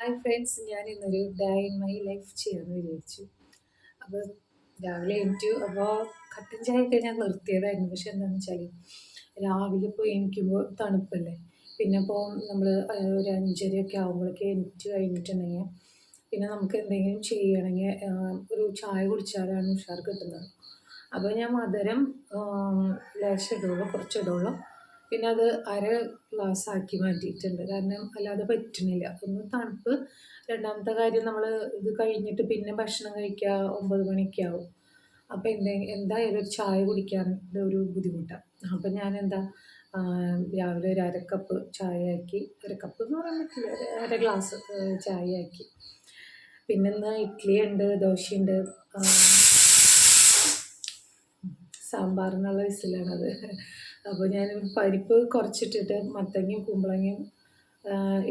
Hi friends ഞാൻ ഇന്നൊരു day in my life ചെയ്യാമെന്ന് വിചാരിച്ചു. അപ്പോൾ രാവിലെ എണീറ്റു. അപ്പോൾ കട്ടൻ ചായയൊക്കെ ഞാൻ നിർത്തിയതായിരുന്നു. പക്ഷെ എന്താണെന്ന് വെച്ചാൽ രാവിലെ പോയി എണീക്കുമ്പോൾ തണുപ്പല്ലേ? പിന്നെ ഇപ്പോൾ നമ്മൾ ഒരു അഞ്ചരയൊക്കെ ആകുമ്പോഴൊക്കെ എണീറ്റ് കഴിഞ്ഞിട്ടുണ്ടെങ്കിൽ പിന്നെ നമുക്ക് എന്തെങ്കിലും ചെയ്യണമെങ്കിൽ ഒരു ചായ കുടിച്ചാലാണ് ഉഷാർ കിട്ടുന്നത്. അപ്പോൾ ഞാൻ മധുരം ലേശം ഇടുള്ളൂ കുറച്ചിടുള്ളൂ. പിന്നെ അത് അര ഗ്ലാസ് ആക്കി മാറ്റിയിട്ടുണ്ട്. കാരണം അല്ലാതെ പറ്റുന്നില്ല. ഒന്ന് തണുപ്പ്. രണ്ടാമത്തെ കാര്യം നമ്മൾ ഇത് കഴിഞ്ഞിട്ട് പിന്നെ ഭക്ഷണം കഴിക്കുക ഒമ്പത് മണിക്കാവും അപ്പം അപ്പോൾ എന്തെ എന്തായാലും ഒരു ചായ കുടിക്കാന്റെ ഒരു ബുദ്ധിമുട്ടാണ് അപ്പം ഞാൻ എന്താ രാവിലെ ഒരു അരക്കപ്പ് ചായ ആക്കി അരക്കപ്പ് എന്ന് പറയാൻ പറ്റില്ല. അര ഗ്ലാസ് ചായ ആക്കി പിന്നെ ഇന്ന് ഇഡ്ഡലി ഉണ്ട് ദോശയുണ്ട് സാമ്പാറിനുള്ള വിസിലാണത് അപ്പോൾ ഞാൻ പരിപ്പ് കുറച്ചിട്ടിട്ട് മത്തങ്ങയും കുമ്പളങ്ങയും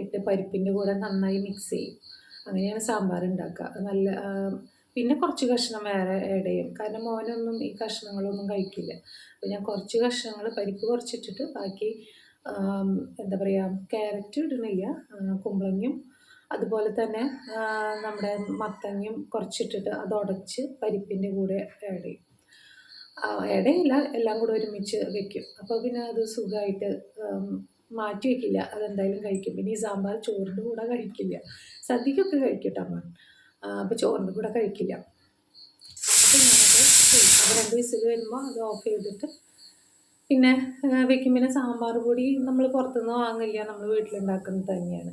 ഇട്ട് പരിപ്പിന്റെ കൂടെ നന്നായി മിക്സ് ചെയ്യും. അങ്ങനെയാണ് സാമ്പാർ ഉണ്ടാക്കുക. നല്ല പിന്നെ കുറച്ച് കഷ്ണം വേറെ ആഡ് ചെയ്യും. കാരണം മോനൊന്നും ഈ കഷ്ണങ്ങളൊന്നും കഴിക്കില്ല. അപ്പോൾ ഞാൻ കുറച്ച് കഷ്ണങ്ങൾ പരിപ്പ് കുറച്ചിട്ടിട്ട് ബാക്കി എന്താ പറയുക ക്യാരറ്റ് ഇടുന്നില്ല. കുമ്പളങ്ങയും അതുപോലെ തന്നെ നമ്മുടെ മത്തങ്ങയും കുറച്ചിട്ടിട്ട് അത് ഉടച്ച് പരിപ്പിന്റെ കൂടെ ആഡ് ചെയ്യും. ഇടയില്ല എല്ലാം കൂടെ ഒരുമിച്ച് വെക്കും. അപ്പോൾ പിന്നെ അത് സുഖമായിട്ട് മാറ്റി വെക്കില്ല അതെന്തായാലും കഴിക്കും. പിന്നെ ഈ സാമ്പാർ ചോറിന്റെ കൂടെ കഴിക്കില്ല. സദ്യക്കൊക്കെ കഴിക്കട്ടോ അമ്മ. അപ്പോൾ ചോറിന്റെ കൂടെ കഴിക്കില്ല. അപ്പോൾ ഞാനത് രണ്ട് വിസിൽ വരുമ്പോൾ അത് ഓഫ് ചെയ്തിട്ട് പിന്നെ വെക്കും പിന്നെ സാമ്പാർ പൊടി നമ്മൾ പുറത്തുനിന്ന് വാങ്ങില്ല നമ്മൾ വീട്ടിലുണ്ടാക്കുന്നത് തന്നെയാണ്.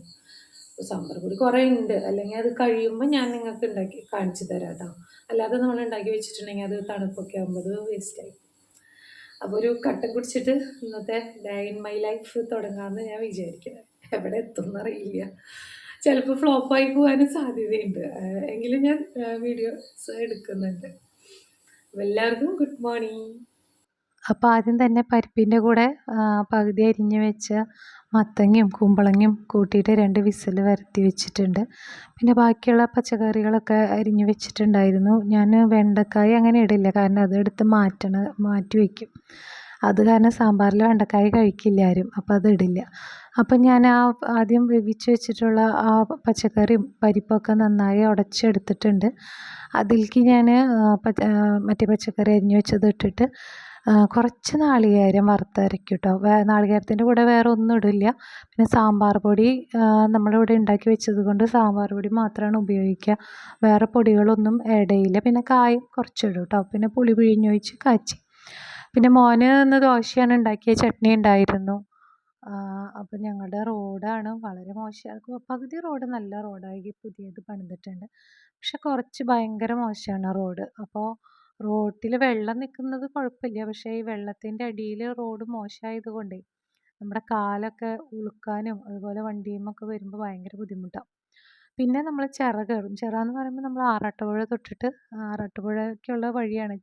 സാമ്പാർ പൊടി കുറേ ഉണ്ട് അല്ലെങ്കിൽ അത് കഴിയുമ്പോൾ ഞാൻ നിങ്ങൾക്ക് ഉണ്ടാക്കി കാണിച്ചു തരാം കേട്ടോ അല്ലാതെ നമ്മൾ ഉണ്ടാക്കി വെച്ചിട്ടുണ്ടെങ്കിൽ അത് തണുപ്പൊക്കെ ആകുമ്പോൾ അത് വേസ്റ്റായി അപ്പോൾ ഒരു കട്ടൻ കുടിച്ചിട്ട് ഇന്നത്തെ ഡേ ഇൻ മൈ ലൈഫ് തുടങ്ങാമെന്ന് ഞാൻ വിചാരിക്കുന്നത് എവിടെ എത്തുമെന്നറിയില്ല ചിലപ്പോൾ ഫ്ലോപ്പായി പോകാനും സാധ്യതയുണ്ട്. എങ്കിലും ഞാൻ വീഡിയോസ് എടുക്കുന്നുണ്ട്. എല്ലാവർക്കും ഗുഡ് മോർണിംഗ് അപ്പോൾ ആദ്യം തന്നെ പരിപ്പിന്റെ കൂടെ പകുതി അരിഞ്ഞ് വെച്ച മത്തങ്ങയും കുമ്പളങ്ങയും കൂട്ടിയിട്ട് രണ്ട് വിസിൽ വരുത്തി വെച്ചിട്ടുണ്ട്. പിന്നെ ബാക്കിയുള്ള പച്ചക്കറികളൊക്കെ അരിഞ്ഞ് വെച്ചിട്ടുണ്ടായിരുന്നു. ഞാൻ വെണ്ടക്കായ അങ്ങനെ ഇടില്ല. കാരണം അത് അതെടുത്ത് മാറ്റണ മാറ്റി വയ്ക്കും അത് കാരണം സാമ്പാറിൽ വെണ്ടക്കായ കഴിക്കില്ല ആരും. അപ്പോൾ അത് ഇടില്ല. അപ്പം ഞാൻ ആ ആദ്യം വേവിച്ച് വെച്ചിട്ടുള്ള ആ പച്ചക്കറിയും പരിപ്പൊക്കെ നന്നായി ഉടച്ചെടുത്തിട്ടുണ്ട്. അതിലേക്ക് ഞാൻ മറ്റേ പച്ചക്കറി അരിഞ്ഞു വെച്ചത് ഇട്ടിട്ട് കുറച്ച് നാളികേരം വറുത്തരയ്ക്കും കേട്ടോ നാളികേരത്തിന്റെ കൂടെ വേറെ ഒന്നും ഇടില്ല. പിന്നെ സാമ്പാർ പൊടി നമ്മളിവിടെ ഉണ്ടാക്കി വെച്ചത് കൊണ്ട് സാമ്പാർ പൊടി മാത്രമാണ് ഉപയോഗിക്കുക. വേറെ പൊടികളൊന്നും ആഡ് പിന്നെ കായും കുറച്ചിടും കേട്ടോ പിന്നെ പുളി പിഴിഞ്ഞൊഴിച്ച് കാച്ചി. പിന്നെ മോന് ഇന്ന് ദോശയാണ് ഉണ്ടാക്കിയ. ചട്നി ഉണ്ടായിരുന്നു. അപ്പം ഞങ്ങളുടെ റോഡാണ് വളരെ മോശം. പകുതി റോഡ് നല്ല റോഡായി പുതിയത് പണിതിട്ടുണ്ട്. പക്ഷെ കുറച്ച് ഭയങ്കര മോശമാണ് റോഡ്. അപ്പോൾ റോട്ടിൽ വെള്ളം നിൽക്കുന്നത് കുഴപ്പമില്ല. പക്ഷേ ഈ വെള്ളത്തിന്റെ അടിയിൽ റോഡ് മോശമായത് കൊണ്ടേ നമ്മുടെ കാലൊക്കെ ഉളുക്കാനും അതുപോലെ വണ്ടിയുമൊക്കെ വരുമ്പോൾ ഭയങ്കര ബുദ്ധിമുട്ടാ. പിന്നെ നമ്മൾ ചിറ കയറും ചിറ എന്ന് പറയുമ്പോൾ നമ്മൾ ആറാട്ടുപുഴ തൊട്ടിട്ട് ആറാട്ടുപുഴയ്ക്കുള്ള വഴിയാണ്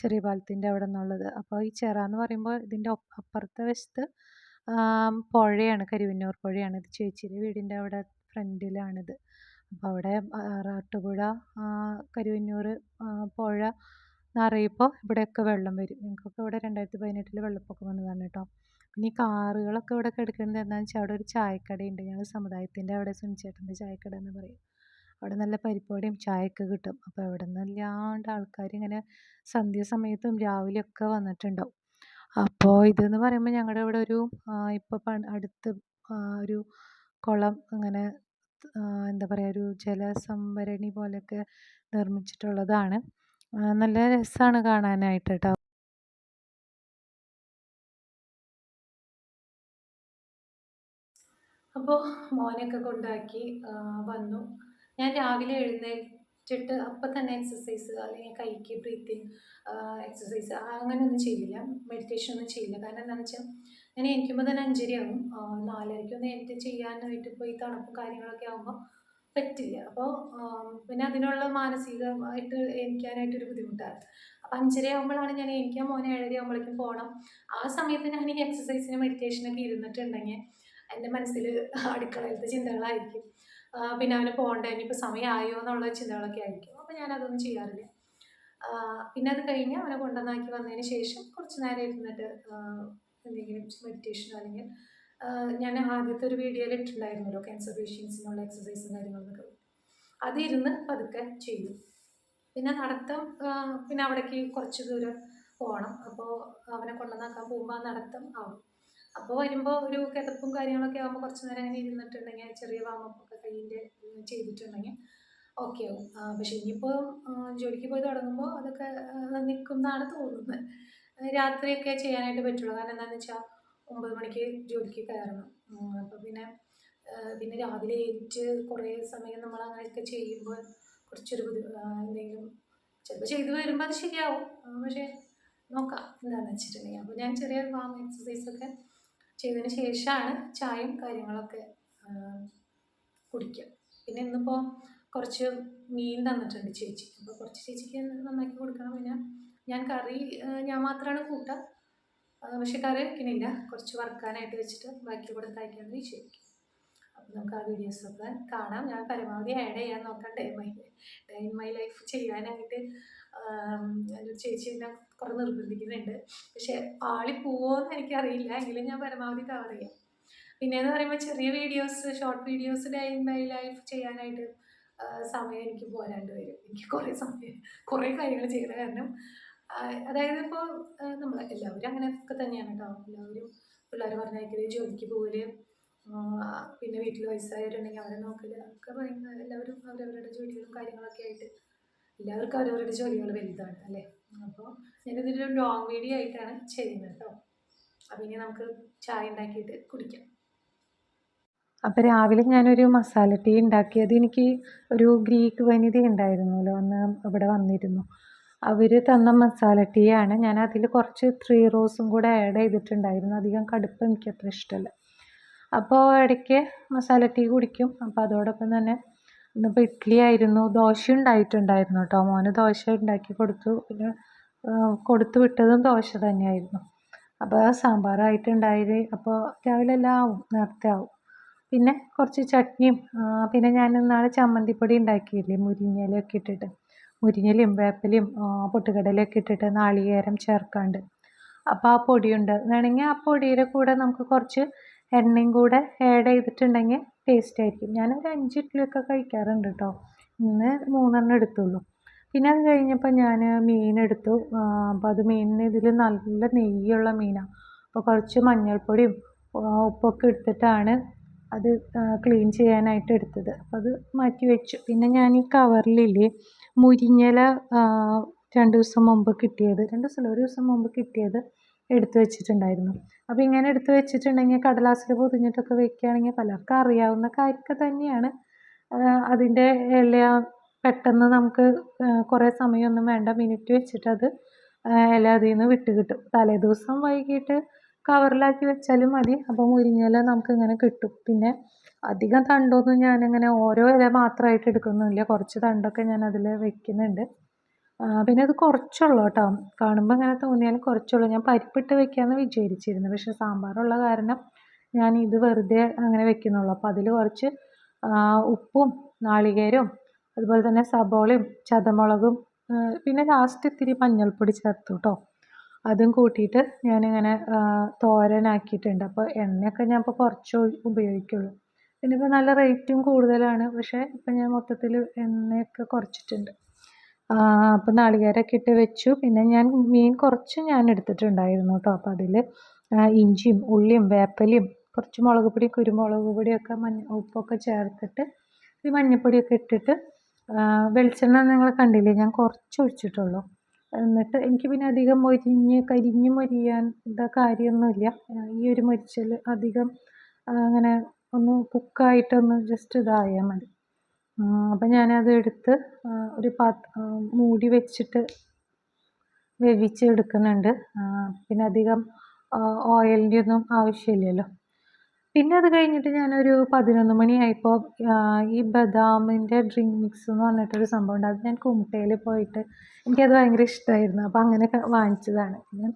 ചെറിയ പാലത്തിന്റെ അവിടെ നിന്നുള്ളത്. അപ്പോൾ ഈ ചിറ എന്ന് പറയുമ്പോൾ ഇതിന്റെ അപ്പുറത്തെ വശത്ത് പുഴയാണ് കരുവന്നൂർ പുഴയാണ് ഇത് ചേച്ചിയുടെ വീടിന്റെ അവിടെ ഫ്രണ്ടിലാണിത്. അപ്പോൾ അവിടെ ആറാട്ടുപുഴ കരുവന്നൂർ പുഴ നിറയുമ്പോൾ ഇവിടെയൊക്കെ വെള്ളം വരും. ഞങ്ങൾക്കൊക്കെ ഇവിടെ രണ്ടായിരത്തി പതിനെട്ടിൽ വെള്ളപ്പൊക്കം വന്നതാണ് കേട്ടോ. പിന്നെ ഈ കാറുകളൊക്കെ ഇവിടെ കിടക്കുന്നത് എന്താണെന്ന് വെച്ചാൽ അവിടെ ഒരു ചായക്കടയുണ്ട്. ഞങ്ങൾ സമുദായത്തിന്റെ അവിടെ സുനിച്ചേട്ടന്റെ ചായക്കട എന്ന് പറയും. അവിടെ നല്ല പരിപ്പുവടയും ചായയൊക്കെ കിട്ടും. അപ്പോൾ അവിടെ നിന്നല്ലാണ്ട് ആൾക്കാർ ഇങ്ങനെ സന്ധ്യ സമയത്തും രാവിലെയൊക്കെ വന്നിട്ടുണ്ടാവും. അപ്പോൾ ഇതെന്ന് പറയുമ്പോൾ ഞങ്ങളുടെ ഇവിടെ ഒരു ഇപ്പോൾ അടുത്ത് ഒരു കുളം അങ്ങനെ എന്താ പറയുക ഒരു ജലസംഭരണി പോലെയൊക്കെ നിർമ്മിച്ചിട്ടുള്ളതാണ്. നല്ല രസമാണ് കാണാനായിട്ട് കേട്ടോ അപ്പോൾ മോനെയൊക്കെ കൊണ്ടാക്കി വന്നു. ഞാൻ രാവിലെ എഴുന്നേറ്റിട്ട് അപ്പം തന്നെ എക്സസൈസ് അല്ലെങ്കിൽ കൈക്ക് ബ്രീത്തിങ് എക്സസൈസ് അങ്ങനെയൊന്നും ചെയ്യില്ല മെഡിറ്റേഷൻ ഒന്നും ചെയ്യില്ല കാരണം എന്താണെന്ന് വെച്ചാൽ ഞാൻ എനിക്കുമ്പോൾ തന്നെ അഞ്ചരയാകും നാലരയ്ക്കൊന്നും എനിക്ക് ചെയ്യാനായിട്ട് ഇപ്പോൾ ഈ തണുപ്പും കാര്യങ്ങളൊക്കെ ആകുമ്പോൾ പറ്റില്ല. അപ്പോൾ പിന്നെ അതിനുള്ള മാനസികമായിട്ട് എണീക്കാനായിട്ടൊരു ബുദ്ധിമുട്ടാണ്. അപ്പം അഞ്ചര ആകുമ്പോഴാണ് ഞാൻ എനിക്കാ മോനെ ഏഴര ആകുമ്പോഴേക്കും പോകണം ആ സമയത്ത് ഞാൻ ഈ എക്സസൈസിന് മെഡിറ്റേഷനൊക്കെ ഇരുന്നിട്ടുണ്ടെങ്കിൽ എന്റെ മനസ്സിൽ അടുക്കളയിലത്തെ ചിന്തകളായിരിക്കും. പിന്നെ അവന് പോകണ്ട? ഇനിയിപ്പോൾ സമയമായോ എന്നുള്ള ചിന്തകളൊക്കെ ആയിരിക്കും. അപ്പോൾ ഞാൻ അതൊന്നും ചെയ്യാറില്ല. പിന്നെ അത് കഴിഞ്ഞ് അവനെ കൊണ്ടുവന്നാക്കി വന്നതിന് ശേഷം കുറച്ച് നേരം ഇരുന്നിട്ട് എന്തെങ്കിലും മെഡിറ്റേഷൻ അല്ലെങ്കിൽ ഞാൻ ആദ്യത്തെ ഒരു വീഡിയോയിൽ ഇട്ടിട്ടുണ്ടായിരുന്നല്ലോ ക്യാൻസർ പേഷ്യൻസിനുള്ള എക്സസൈസും കാര്യങ്ങളൊക്കെ. അതിരുന്ന് പതുക്കെ ചെയ്യും പിന്നെ നടത്തം പിന്നെ അവിടേക്ക് കുറച്ച് ദൂരം പോകണം. അപ്പോൾ അവനെ കൊണ്ടുവന്നാക്കാൻ പോകുമ്പോൾ നടത്തം ആവും. അപ്പോൾ വരുമ്പോൾ ഒരു കിതപ്പും കാര്യങ്ങളൊക്കെ ആകുമ്പോൾ കുറച്ച് നേരം അങ്ങനെ ഇരുന്നിട്ടുണ്ടെങ്കിൽ ചെറിയ വാമപ്പൊക്കെ കയ്യിന്റെ ചെയ്തിട്ടുണ്ടെങ്കിൽ ഓക്കെ ആവും. പക്ഷേ ഇനിയിപ്പോൾ ജോലിക്ക് പോയി തുടങ്ങുമ്പോൾ അതൊക്കെ നിൽക്കുന്നതാണ് തോന്നുന്നത്. രാത്രിയൊക്കെ ചെയ്യാനായിട്ട് പറ്റുള്ളൂ. കാരണം എന്താണെന്ന് വെച്ചാൽ ഒമ്പത് മണിക്ക് ജോലിക്ക് കയറണം. അപ്പോൾ പിന്നെ പിന്നെ രാവിലെ എണീറ്റ് കുറേ സമയം നമ്മൾ അങ്ങനെയൊക്കെ ചെയ്യുമ്പോൾ കുറച്ചൊരു ബുദ്ധി എന്തെങ്കിലും ചിലപ്പോൾ ചെയ്തു വരുമ്പോൾ അത് ശരിയാവും. പക്ഷേ നോക്കാം എന്താണെന്ന് വെച്ചിട്ടുണ്ടെങ്കിൽ. അപ്പോൾ ഞാൻ ചെറിയ വാം എക്സസൈസൊക്കെ ചെയ്തതിന് ശേഷമാണ് ചായയും കാര്യങ്ങളൊക്കെ കുടിക്കുക. പിന്നെ ഇന്നിപ്പോൾ കുറച്ച് മീൻ തന്നിട്ടുണ്ട് ചേച്ചി. അപ്പോൾ കുറച്ച് ചേച്ചിക്ക് നന്നാക്കി കൊടുക്കണം. പിന്നെ ഞാൻ കറി ഞാൻ മാത്രമാണ് കൂട്ടുക പക്ഷേ കറി വെക്കണില്ല കുറച്ച് വറുക്കാനായിട്ട് വെച്ചിട്ട് ബാക്കി കൂടെ തയ്ക്കാമെന്ന് വിചാരിക്കും അപ്പോൾ നമുക്ക് ആ വീഡിയോസ് ഒക്കെ കാണാം. ഞാൻ പരമാവധി ആഡ് ചെയ്യാൻ നോക്കാം day my day in my life ചെയ്യാനായിട്ട് ഒരു ചേച്ചി എന്നെ കുറേ നിർബന്ധിക്കുന്നുണ്ട്. പക്ഷേ ആളി പോവോന്ന് എനിക്കറിയില്ല. എങ്കിലും ഞാൻ പരമാവധി കവർ ചെയ്യാം. പിന്നെ എന്ന് പറയുമ്പോൾ ചെറിയ videos short videos day in my life ചെയ്യാനായിട്ട് സമയം എനിക്ക് പോരാണ്ട് വരും. എനിക്ക് കുറേ സമയം കുറേ കാര്യങ്ങൾ ചെയ്യുന്ന കാരണം അതായത് ഇപ്പോൾ നമ്മൾ എല്ലാവരും അങ്ങനെയൊക്കെ തന്നെയാണ് കേട്ടോ എല്ലാവരും പിള്ളേർ പറഞ്ഞയക്കൽ ജോലിക്ക് പോകൽ പിന്നെ വീട്ടിൽ വയസ്സായവരുണ്ടെങ്കിൽ അവരെ നോക്കൽ ഒക്കെ ഭയങ്കര എല്ലാവരും അവരവരുടെ ജോലികളും കാര്യങ്ങളൊക്കെ ആയിട്ട് എല്ലാവർക്കും അവരവരുടെ ജോലികൾ വലുതാണ് അല്ലേ? അപ്പോൾ ഞാനിതൊരു ലോങ് വീഡിയോ ആയിട്ടാണ് ചെയ്യുന്നത് കേട്ടോ അപ്പം ഇനി നമുക്ക് ചായ ഉണ്ടാക്കിയിട്ട് കുടിക്കാം. അപ്പോൾ രാവിലെ ഞാനൊരു മസാല ടീ ഉണ്ടാക്കിയത് എനിക്ക് ഒരു ഗ്രീക്ക് വനിത ഉണ്ടായിരുന്നല്ലോ അന്ന് ഇവിടെ വന്നിരുന്നു. അവർ തന്ന മസാല ടീ ആണ്. ഞാൻ അതിൽ കുറച്ച് ത്രീ റോസും കൂടെ ആഡ് ചെയ്തിട്ടുണ്ടായിരുന്നു. അധികം കടുപ്പം എനിക്ക് അത്ര ഇഷ്ടമല്ല അപ്പോൾ ഇടയ്ക്ക് മസാല ടീ കുടിക്കും. അപ്പോൾ അതോടൊപ്പം തന്നെ ഇന്നിപ്പോൾ ഇഡ്ഡലി ആയിരുന്നു. ദോശ ഉണ്ടായിട്ടുണ്ടായിരുന്നു കേട്ടോ മോന് ദോശ ഉണ്ടാക്കി കൊടുത്തു. പിന്നെ കൊടുത്തു വിട്ടതും ദോശ തന്നെയായിരുന്നു. അപ്പോൾ സാമ്പാറായിട്ടുണ്ടായത് അപ്പോൾ രാവിലെ എല്ലാം ആവും. നേരത്തെ ആവും. പിന്നെ കുറച്ച് ചട്നിയും പിന്നെ ഞാൻ ഇന്നാളെ ചമ്മന്തിപ്പൊടി ഉണ്ടാക്കിയില്ലേ? മുരിങ്ങയിലൊക്കെ ഇട്ടിട്ട്. മുരിങ്ങയിലയും വേപ്പിലയും പൊട്ടുകടലയൊക്കെ ഇട്ടിട്ട് നാളികേരം ചേർക്കാണ്ട്. അപ്പോൾ ആ പൊടിയുണ്ട്. വേണമെങ്കിൽ ആ പൊടിയുടെ കൂടെ നമുക്ക് കുറച്ച് എണ്ണയും കൂടെ ആഡ് ചെയ്തിട്ടുണ്ടെങ്കിൽ ടേസ്റ്റ് ആയിരിക്കും. ഞാനൊരു അഞ്ച് ഇഡ്ഡലിയൊക്കെ കഴിക്കാറുണ്ട് കേട്ടോ ഇന്ന് മൂന്നെണ്ണം എടുത്തുള്ളൂ. പിന്നെ അത് കഴിഞ്ഞപ്പോൾ ഞാൻ മീൻ എടുത്തു. അപ്പോൾ അത് മീനിന് ഇതിൽ നല്ല നെയ്യുള്ള മീനാണ് അപ്പോൾ കുറച്ച് മഞ്ഞൾപ്പൊടിയും ഉപ്പൊക്കെ എടുത്തിട്ടാണ് അത് ക്ലീൻ ചെയ്യാനായിട്ട് എടുത്തത്. അപ്പോൾ അത് മാറ്റി വെച്ചു. പിന്നെ ഞാൻ ഈ കവറിലില്ലേ മുരിങ്ങയില ആ, രണ്ട് ദിവസം മുമ്പ് കിട്ടിയത് രണ്ട് ദിവസമല്ല ഒരു ദിവസം മുമ്പ് കിട്ടിയത് എടുത്ത് വെച്ചിട്ടുണ്ടായിരുന്നു. അപ്പോൾ ഇങ്ങനെ എടുത്ത് വെച്ചിട്ടുണ്ടെങ്കിൽ കടലാസിൽ പൊതിഞ്ഞിട്ടൊക്കെ വെക്കുകയാണെങ്കിൽ പലർക്കും അറിയാവുന്ന കാര്യമൊക്കെ തന്നെയാണ്. അതിന്റെ ഇല പെട്ടെന്ന് നമുക്ക് കുറേ സമയമൊന്നും വേണ്ട. മിനിറ്റ് വെച്ചിട്ട് അത് ഇല അതിൽ നിന്ന് വിട്ട് കിട്ടും. തലേദിവസം വൈകിട്ട് കവറിലാക്കി വെച്ചാലും മതി. അപ്പോൾ മുരിങ്ങയില നമുക്ക് ഇങ്ങനെ കിട്ടും. പിന്നെ അധികം തണ്ടൊന്നും ഞാനങ്ങനെ ഓരോ ഇല മാത്രമായിട്ട് എടുക്കുന്നില്ല. കുറച്ച് തണ്ടൊക്കെ ഞാൻ അതിൽ വെക്കുന്നുണ്ട്. പിന്നെ അത് കുറച്ചുള്ളൂ കേട്ടോ. കാണുമ്പോൾ ഇങ്ങനെ തോന്നിയാലും കുറച്ചുള്ളൂ. ഞാൻ പരിപ്പിട്ട് വെക്കാമെന്ന് വിചാരിച്ചിരുന്നു. പക്ഷേ സാമ്പാറുള്ള കാരണം ഞാൻ ഇത് വെറുതെ അങ്ങനെ വെക്കുന്നുള്ളൂ. അപ്പോൾ അതിൽ കുറച്ച് ഉപ്പും നാളികേരവും അതുപോലെ തന്നെ സബോളയും ചതമുളകും പിന്നെ ലാസ്റ്റ് ഇത്തിരി മഞ്ഞൾപ്പൊടി ചേർത്തു കേട്ടോ. അതും കൂട്ടിയിട്ട് ഞാനിങ്ങനെ തോരനാക്കിയിട്ടുണ്ട്. അപ്പോൾ എണ്ണയൊക്കെ ഞാൻ ഇപ്പോൾ കുറച്ച് ഉപയോഗിക്കുള്ളൂ. പിന്നെ ഇപ്പോൾ നല്ല റേറ്റും കൂടുതലാണ്. പക്ഷേ ഇപ്പം ഞാൻ മൊത്തത്തിൽ എണ്ണയൊക്കെ കുറച്ചിട്ടുണ്ട്. അപ്പോൾ നാളികേരമൊക്കെ ഇട്ട് വെച്ചു. പിന്നെ ഞാൻ മീൻ കുറച്ച് ഞാൻ എടുത്തിട്ടുണ്ടായിരുന്നു കേട്ടോ. അപ്പോൾ അതിൽ ഇഞ്ചിയും ഉള്ളിയും വേപ്പലിയും കുറച്ച് മുളക് പൊടി കുരുമുളക് പൊടിയൊക്കെ മഞ്ഞ ഉപ്പൊക്കെ ചേർത്തിട്ട് ഈ മഞ്ഞൾപ്പൊടിയൊക്കെ ഇട്ടിട്ട് വെളിച്ചെണ്ണ നിങ്ങൾ കണ്ടില്ലേ? ഞാൻ കുറച്ച് ഒഴിച്ചിട്ടുള്ളൂ. എന്നിട്ട് എനിക്ക് പിന്നെ അധികം മൊരിഞ്ഞ് കരിഞ്ഞ് എന്താ കാര്യമൊന്നുമില്ല. ഈ ഒരു മൊരിച്ചൽ അധികം അങ്ങനെ ഒന്ന് കുക്കായിട്ടൊന്ന് ജസ്റ്റ് ഇതായാൽ മതി. അപ്പം ഞാനത് എടുത്ത് ഒരു പാത്ര മൂടി വെച്ചിട്ട് വേവിച്ച് എടുക്കുന്നുണ്ട് പിന്നെ അധികം ഓയിലിന്റെ ഒന്നും ആവശ്യമില്ലല്ലോ. പിന്നെ അത് കഴിഞ്ഞിട്ട് ഞാനൊരു പതിനൊന്ന് മണിയായപ്പോൾ ഈ ബദാമിന്റെ ഡ്രിങ്ക് മിക്സ് എന്ന് പറഞ്ഞിട്ടൊരു സംഭവം ഉണ്ട്. അത് ഞാൻ കുമട്ടയിൽ പോയിട്ട് എനിക്കത് ഭയങ്കര ഇഷ്ടമായിരുന്നു അപ്പോൾ അങ്ങനെ വാങ്ങിച്ചതാണ്. പിന്നെ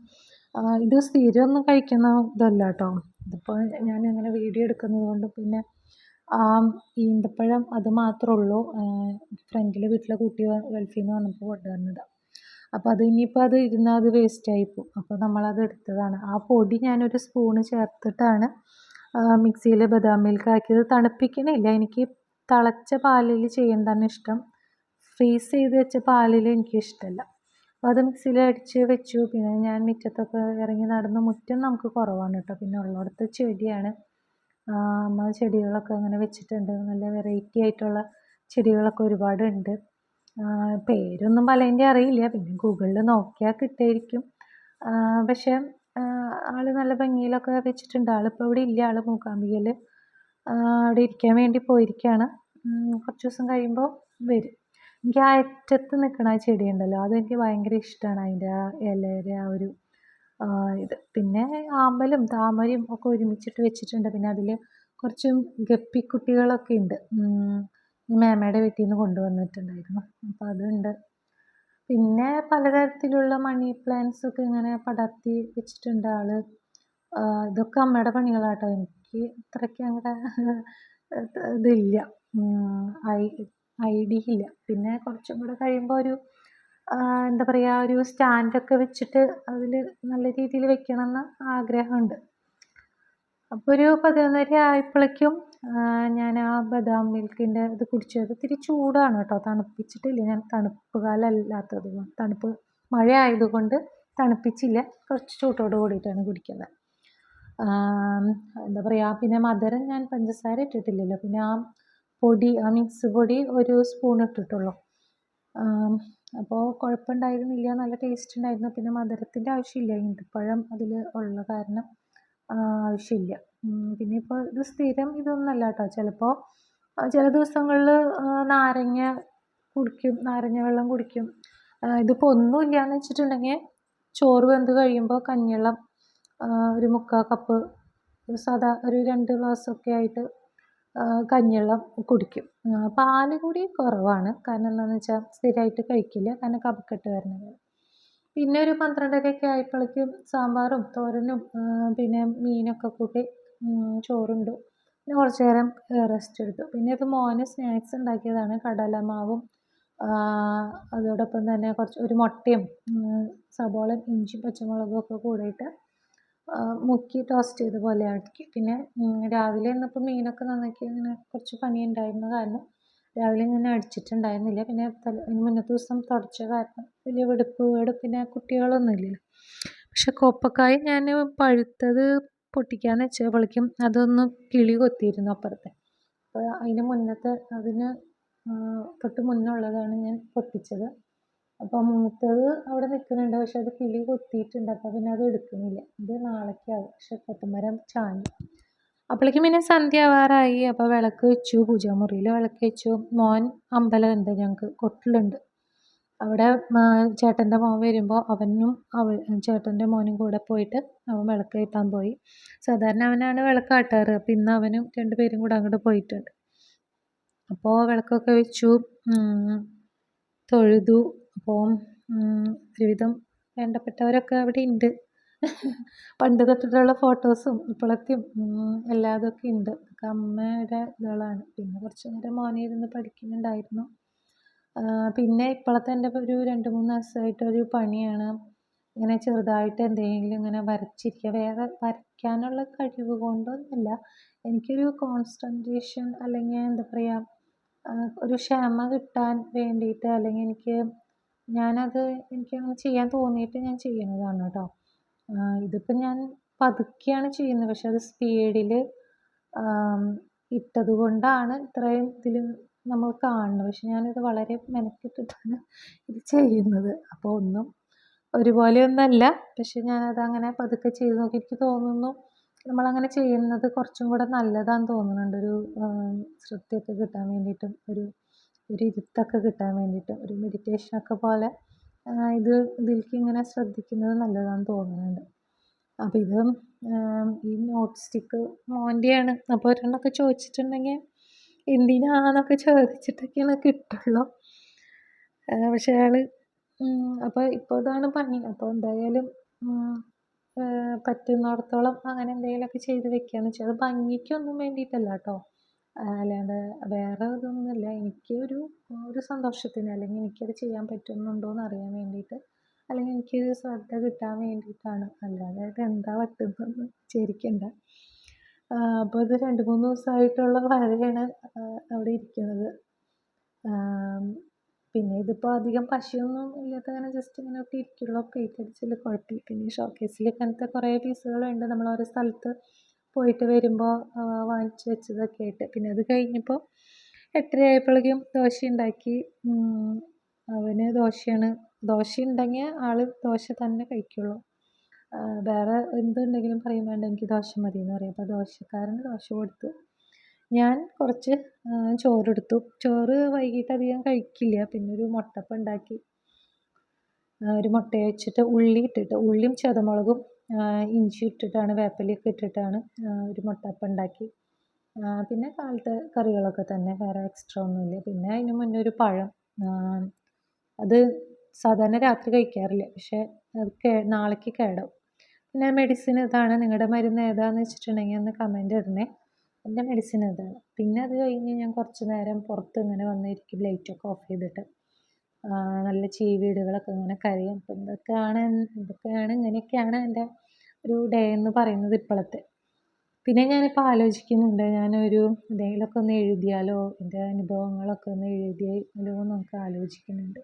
ഇത് സ്ഥിരം ഒന്നും കഴിക്കുന്ന ഇതല്ല കേട്ടോ ഇതിപ്പോൾ ഞാൻ അങ്ങനെ വീഡിയോ എടുക്കുന്നത് കൊണ്ട് പിന്നെ ഈന്തപ്പഴം അത് മാത്രമേ ഉള്ളൂ. ഫ്രണ്ടിലെ വീട്ടിലെ കുട്ടി ഗൾഫിൽ നിന്ന് വന്നപ്പോൾ കൊണ്ടുവന്നതാണ് അപ്പോൾ അത് ഇനിയിപ്പോൾ അത് ഇരുന്നാൽ അത് വേസ്റ്റായി പോകും അപ്പോൾ നമ്മളത് എടുത്തതാണ്. ആ പൊടി ഞാനൊരു സ്പൂണ് ചേർത്തിട്ടാണ് മിക്സിയിൽ ബദാം മിൽക്ക് ആക്കിയത് തണുപ്പിക്കണില്ല എനിക്ക് തിളച്ച പാലിൽ ചെയ്യുന്നതാണ് ഇഷ്ടം. ഫ്രീസ് ചെയ്ത് വെച്ച പാലിൽ എനിക്കിഷ്ടമല്ല അപ്പോൾ അത് മിക്സിയിൽ അടിച്ച് വെച്ചു. പിന്നെ ഞാൻ മുറ്റത്തൊക്കെ ഇറങ്ങി നടന്ന് മുറ്റം നമുക്ക് കുറവാണ് കേട്ടോ. പിന്നെ ഉള്ളിടത്ത് ചെടിയാണ്. അമ്മ ചെടികളൊക്കെ അങ്ങനെ വെച്ചിട്ടുണ്ട്. നല്ല വെറൈറ്റി ആയിട്ടുള്ള ചെടികളൊക്കെ ഒരുപാടുണ്ട്. പേരൊന്നും പലതിന്റെ അറിയില്ല. പിന്നെ ഗൂഗിളിൽ നോക്കിയാൽ കിട്ടുമായിരിക്കും പക്ഷേ ആൾ നല്ല ഭംഗിയിലൊക്കെ വെച്ചിട്ടുണ്ട്. ആളിപ്പോൾ ഇവിടെ ഇല്ല. ആൾ മൂകാംബികയിൽ അവിടെ ഇരിക്കാൻ വേണ്ടി പോയിരിക്കുകയാണ് കുറച്ച് ദിവസം കഴിയുമ്പോൾ വരും. എനിക്ക് ആ അറ്റത്ത് നിൽക്കണ ആ ചെടി ഉണ്ടല്ലോ അതെനിക്ക് ഭയങ്കര ഇഷ്ടമാണ് അതിന്റെ ആ ഇലയുടെ ആ ഒരു ഇത്. പിന്നെ ആമ്പലും താമരയും ഒക്കെ ഒരുമിച്ചിട്ട് വെച്ചിട്ടുണ്ട്. പിന്നെ അതിൽ കുറച്ച് ഗപ്പിക്കുട്ടികളൊക്കെ ഉണ്ട്. മേമയുടെ വീട്ടിൽ നിന്ന് കൊണ്ടുവന്നിട്ടുണ്ടായിരുന്നു. അപ്പോൾ അതുണ്ട്. പിന്നെ പലതരത്തിലുള്ള മണി പ്ലാന്റ്സ് ഒക്കെ ഇങ്ങനെ പടർത്തി വെച്ചിട്ടുണ്ട് ആൾ ഇതൊക്കെ അമ്മയുടെ പണികളാട്ടോ. എനിക്ക് അത്രയ്ക്ക് അങ്ങനെ ഇതില്ല. ഐഡിയ ഇല്ല. പിന്നെ കുറച്ചും കൂടെ കഴിയുമ്പോൾ ഒരു എന്താ പറയുക ഒരു സ്റ്റാൻഡൊക്കെ വെച്ചിട്ട് അതിൽ നല്ല രീതിയിൽ വെക്കണമെന്ന് ആഗ്രഹമുണ്ട്. അപ്പോൾ ഒരു പതിനൊന്നര ആയപ്പോഴേക്കും ഞാൻ ആ ബദാം മിൽക്കിന്റെ ഇത് കുടിച്ചത് ഇത്തിരി ചൂടാണ് കേട്ടോ. തണുപ്പിച്ചിട്ടില്ല. ഞാൻ തണുപ്പ് കാലം അല്ലാത്തത് തണുപ്പ് മഴ ആയതുകൊണ്ട് തണുപ്പിച്ചില്ല. കുറച്ച് ചൂട്ടോട് കൂടിയിട്ടാണ് കുടിക്കുന്നത്. എന്താ പറയുക പിന്നെ മധുരം ഞാൻ പഞ്ചസാര ഇട്ടിട്ടില്ലല്ലോ. പിന്നെ ആ പൊടി ആ മിക്സ് പൊടി ഒരു സ്പൂൺ ഇട്ടിട്ടുള്ളൂ. അപ്പോൾ കുഴപ്പമുണ്ടായിരുന്നില്ല. നല്ല ടേസ്റ്റ് ഉണ്ടായിരുന്നു. പിന്നെ മധുരത്തിന്റെ ആവശ്യമില്ല. ഇണ്ടിപ്പഴം അതിൽ ഉള്ള കാരണം ആവശ്യമില്ല. പിന്നെ ഇപ്പോൾ ഇത് സ്ഥിരം ഇതൊന്നുമല്ല കേട്ടോ ചിലപ്പോൾ ചില ദിവസങ്ങളിൽ നാരങ്ങ കുടിക്കും നാരങ്ങ വെള്ളം കുടിക്കും. ഇതിപ്പോൾ ഒന്നുമില്ല എന്ന് വെച്ചിട്ടുണ്ടെങ്കിൽ ചോറ് വെന്ത് കഴിയുമ്പോൾ കഞ്ഞിവെള്ളം ഒരു മുക്കാൽ കപ്പ് സാധാ ഒരു രണ്ട് ഗ്ലാസ്സൊക്കെ ആയിട്ട് കഞ്ഞിവെള്ളം കുടിക്കും. പാൽ കൂടി കുറവാണ്. കാരണം എന്താണെന്ന് വെച്ചാൽ സ്ഥിരമായിട്ട് കഴിക്കില്ല. കാരണം കഫക്കെട്ട് വരുന്നത്. പിന്നെ ഒരു പന്ത്രണ്ടരയൊക്കെ ആയപ്പോഴേക്കും സാമ്പാറും തോരനും പിന്നെ മീനൊക്കെ കൂട്ടി ചോറുണ്ടു. പിന്നെ കുറച്ച് നേരം റെസ്റ്റ് എടുത്തു. പിന്നെ അത് മോന് സ്നാക്സ് ഉണ്ടാക്കിയതാണ്. കടലമാവും അതോടൊപ്പം തന്നെ കുറച്ച് ഒരു മുട്ടയും സബോളയും ഇഞ്ചി പച്ചമുളകും ഒക്കെ കൂടിയിട്ട് മുക്കി ടോസ്റ്റ് ചെയ്ത പോലെ ആക്കി പിന്നെ രാവിലെ ഇന്നിപ്പോൾ മീനൊക്കെ നന്നാക്കി അങ്ങനെ കുറച്ച് പണി ഉണ്ടായിരുന്ന കാരണം രാവിലെ ഞാൻ അടിച്ചിട്ടുണ്ടായിരുന്നില്ല. പിന്നെ അതിന് മുന്നത്തെ ദിവസം തുടച്ച കാരണം വലിയ വെടുപ്പ് കേട്. പിന്നെ കുട്ടികളൊന്നുമില്ല. പക്ഷെ കോപ്പക്കായ ഞാൻ പഴുത്തത് പൊട്ടിക്കാന്ന് വെച്ചപ്പോഴേക്കും അതൊന്ന് കിളി കൊത്തിയിരുന്നു അപ്പുറത്തെ. അപ്പോൾ അതിന് മുന്നത്തെ അതിന് തൊട്ട് മുന്നുള്ളതാണ് ഞാൻ പൊട്ടിച്ചത്. അപ്പോൾ മൂത്തത് അവിടെ നിൽക്കുന്നുണ്ട്. പക്ഷെ അത് കിളി കൊത്തിയിട്ടുണ്ട്. അപ്പോൾ പിന്നെ അത് എടുക്കുന്നില്ല. ഇത് നാളേക്കാവും പക്ഷെ കൊത്തമരം ചാഞ്ഞു. അപ്പോഴേക്കും പിന്നെ സന്ധ്യ ആവാറായി അപ്പോൾ വിളക്ക് വെച്ചു പൂജാമുറിയിൽ വിളക്ക് വെച്ചു. മോൻ അമ്പലമുണ്ട് ഞങ്ങൾക്ക് കൊട്ടിലുണ്ട്. അവിടെ ചേട്ടന്റെ മോൻ വരുമ്പോൾ അവനും അവ ചേട്ടന്റെ മോനും കൂടെ പോയിട്ട് അവൻ വിളക്ക് കയറ്റാൻ പോയി. സാധാരണ അവനാണ് വിളക്ക് കാട്ടാറ്. അപ്പോൾ ഇന്ന് അവനും രണ്ടുപേരും കൂടെ അങ്ങോട്ട് പോയിട്ടുണ്ട്. അപ്പോൾ വിളക്കൊക്കെ വെച്ചു തൊഴുതു. അപ്പോൾ ഒരുവിധം വേണ്ടപ്പെട്ടവരൊക്കെ അവിടെ ഉണ്ട്. പണ്ട് തൊട്ടിട്ടുള്ള ഫോട്ടോസും ഇപ്പോഴത്തെയും എല്ലാതൊക്കെ ഉണ്ട്. അമ്മയുടെ ഇതുകളാണ്. പിന്നെ കുറച്ച് നേരം മോനെ ഇരുന്ന് പഠിക്കുന്നുണ്ടായിരുന്നു. പിന്നെ ഇപ്പോഴത്തെ എന്റെ ഒരു രണ്ട് മൂന്ന് ദിവസമായിട്ടൊരു പണിയാണ്. ഇങ്ങനെ ചെറുതായിട്ട് എന്തെങ്കിലും ഇങ്ങനെ വരച്ചിരിക്കുക. വേറെ വരയ്ക്കാനുള്ള കഴിവ് കൊണ്ടൊന്നുമല്ല. എനിക്കൊരു കോൺസെൻട്രേഷൻ അല്ലെങ്കിൽ എന്താ പറയുക ഒരു ക്ഷമ കിട്ടാൻ വേണ്ടിയിട്ട് അല്ലെങ്കിൽ എനിക്ക് ഞാനത് എനിക്കങ്ങനെ ചെയ്യാൻ തോന്നിയിട്ട് ഞാൻ ചെയ്യുന്നതാണ് കേട്ടോ. ഇതിപ്പോൾ ഞാൻ പതുക്കെയാണ് ചെയ്യുന്നത്. പക്ഷെ അത് സ്പീഡിൽ ഇട്ടത് കൊണ്ടാണ് ഇത്രയും ഇതിൽ നമ്മൾ കാണുന്നത്. പക്ഷെ ഞാനിത് വളരെ മെനക്കെട്ടിട്ടാണ് ഇത് ചെയ്യുന്നത്. അപ്പോൾ ഒന്നും ഒരുപോലെയൊന്നല്ല പക്ഷെ ഞാനത് അങ്ങനെ പതുക്കെ ചെയ്ത് നോക്കി എനിക്ക് തോന്നുന്നു നമ്മളങ്ങനെ ചെയ്യുന്നത് കുറച്ചും കൂടെ നല്ലതാണെന്ന് തോന്നുന്നുണ്ട്. ഒരു ശ്രദ്ധയൊക്കെ കിട്ടാൻ വേണ്ടിയിട്ടും ഒരു ഒരു ഇരുത്തൊക്കെ കിട്ടാൻ വേണ്ടിയിട്ടും ഒരു മെഡിറ്റേഷനൊക്കെ പോലെ ഇത് ഇതിലേക്ക് ഇങ്ങനെ ശ്രദ്ധിക്കുന്നത് നല്ലതാണെന്ന് തോന്നുന്നുണ്ട്. അപ്പോൾ ഇത് ഈ നോട്ട് സ്റ്റിക്ക് മോന്റെയാണ് അപ്പോൾ ഒരെണ്ണമൊക്കെ ചോദിച്ചിട്ടുണ്ടെങ്കിൽ എന്തിനാന്നൊക്കെ ചോദിച്ചിട്ടൊക്കെയാണ് കിട്ടുള്ളൂ. പക്ഷേ അയാൾ അപ്പോൾ ഇപ്പോൾ ഇതാണ് പണി. അപ്പോൾ എന്തായാലും പറ്റുന്നിടത്തോളം അങ്ങനെ എന്തെങ്കിലുമൊക്കെ ചെയ്ത് വെക്കുകയെന്ന് വെച്ചാൽ അത് ഭംഗിക്കൊന്നും വേണ്ടിയിട്ടല്ല കേട്ടോ. അല്ലാണ്ട് വേറെ ഇതൊന്നുമില്ല. എനിക്ക് ഒരു ഒരു സന്തോഷത്തിന് അല്ലെങ്കിൽ എനിക്കത് ചെയ്യാൻ പറ്റുന്നുണ്ടോ എന്ന് അറിയാൻ വേണ്ടിയിട്ട് അല്ലെങ്കിൽ എനിക്ക് ശ്രദ്ധ കിട്ടാൻ വേണ്ടിയിട്ടാണ്. അല്ലാതെ എന്താ പറ്റുന്നതെന്ന് വിചാരിക്കണ്ട. അപ്പോൾ ഇത് രണ്ട് മൂന്ന് ദിവസമായിട്ടുള്ള വരയാണ് അവിടെ ഇരിക്കുന്നത്. പിന്നെ ഇതിപ്പോൾ അധികം പശയൊന്നും ഇല്ലാത്ത അങ്ങനെ ജസ്റ്റ് ഇങ്ങനെ ഒക്കെ ഇരിക്കുള്ളൂ. അടിച്ചതിൽ കുഴപ്പമില്ല പിന്നെ ഷോക്കേസിൽ ഇങ്ങനത്തെ കുറേ പീസുകളുണ്ട് നമ്മൾ ഓരോ സ്ഥലത്ത് പോയിട്ട് വരുമ്പോൾ വാങ്ങിച്ച് വെച്ചതൊക്കെ ആയിട്ട്. പിന്നെ അത് കഴിഞ്ഞപ്പോൾ എട്ടരയായപ്പോഴേക്കും ദോശ ഉണ്ടാക്കി. അവന് ദോശയാണ്. ദോശ ഉണ്ടെങ്കിൽ ആൾ ദോശ തന്നെ കഴിക്കുള്ളൂ. വേറെ എന്തുണ്ടെങ്കിലും പറയും വേണ്ട എനിക്ക് ദോശ മതി എന്ന് പറയും. അപ്പോൾ ദോശക്കാരന് ദോശ കൊടുത്തു. ഞാൻ കുറച്ച് ചോറെടുത്തു ചോറ് വൈകിട്ട് അധികം കഴിക്കില്ല. പിന്നെ ഒരു മുട്ടപ്പം ഉണ്ടാക്കി. ഒരു മുട്ട വെച്ചിട്ട് ഉള്ളി ഇട്ടിട്ട് ഉള്ളിയും ചതമുളകും ഇഞ്ചി ഇട്ടിട്ടാണ് വേപ്പിലയൊക്കെ ഇട്ടിട്ടാണ് ഒരു മുട്ടപ്പം ഉണ്ടാക്കി. പിന്നെ കാലത്തെ കറികളൊക്കെ തന്നെ വേറെ എക്സ്ട്രാ ഒന്നുമില്ല. പിന്നെ അതിന് മുന്നേ ഒരു പഴം. അത് സാധാരണ രാത്രി കഴിക്കാറില്ല. പക്ഷേ അത് കേ നാളേക്ക് കേടാവും. പിന്നെ മെഡിസിൻ ഇതാണ്. നിങ്ങളുടെ മരുന്ന് ഏതാണെന്ന് വെച്ചിട്ടുണ്ടെങ്കിൽ ഒന്ന് കമന്റ് ഇടണേ. എന്റെ മെഡിസിൻ ഇതാണ്. പിന്നെ അത് കഴിഞ്ഞ് ഞാൻ കുറച്ച് നേരം പുറത്ത് ഇങ്ങനെ വന്നിരിക്കും ലൈറ്റൊക്കെ ഓഫ് ചെയ്തിട്ട്. നല്ല ചീവീടുകളൊക്കെ ഇങ്ങനെ കരയും. അപ്പം ഇതൊക്കെയാണ് ഇതൊക്കെയാണ് ഇങ്ങനെയൊക്കെയാണ് എന്റെ ഒരു ഡേ എന്ന് പറയുന്നത് ഇപ്പോഴത്തെ പിന്നെ ഞാനിപ്പോൾ ആലോചിക്കുന്നുണ്ട്. ഞാനൊരു എന്തെങ്കിലുമൊക്കെ ഒന്ന് എഴുതിയാലോ? എന്റെ അനുഭവങ്ങളൊക്കെ ഒന്ന് എഴുതിയാലോ എന്നൊക്കെ ആലോചിക്കുന്നുണ്ട്.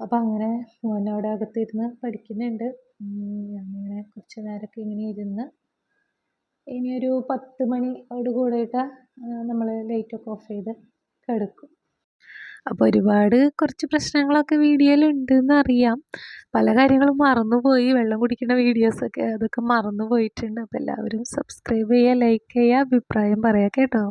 അപ്പോൾ അങ്ങനെ മോൻ അവിടെ അകത്തിരുന്ന് പഠിക്കുന്നുണ്ട്. ഞാനിങ്ങനെ കുറച്ച് നേരമൊക്കെ ഇങ്ങനെ ഇരുന്ന് ഇനിയൊരു പത്ത് മണിയോട് കൂടിയിട്ട് നമ്മൾ ലൈറ്റൊക്കെ ഓഫ് ചെയ്ത് കിടക്കും. അപ്പോൾ ഒരുപാട് കുറച്ച് പ്രശ്നങ്ങളൊക്കെ വീഡിയോയിൽ ഉണ്ടെന്ന് അറിയാം പല കാര്യങ്ങളും മറന്നുപോയി. വെള്ളം കുടിക്കുന്ന വീഡിയോസൊക്കെ അതൊക്കെ മറന്നു പോയിട്ടുണ്ട് അപ്പോൾ എല്ലാവരും സബ്സ്ക്രൈബ് ചെയ്യുക ലൈക്ക് ചെയ്യുക അഭിപ്രായം പറയുക കേട്ടോ.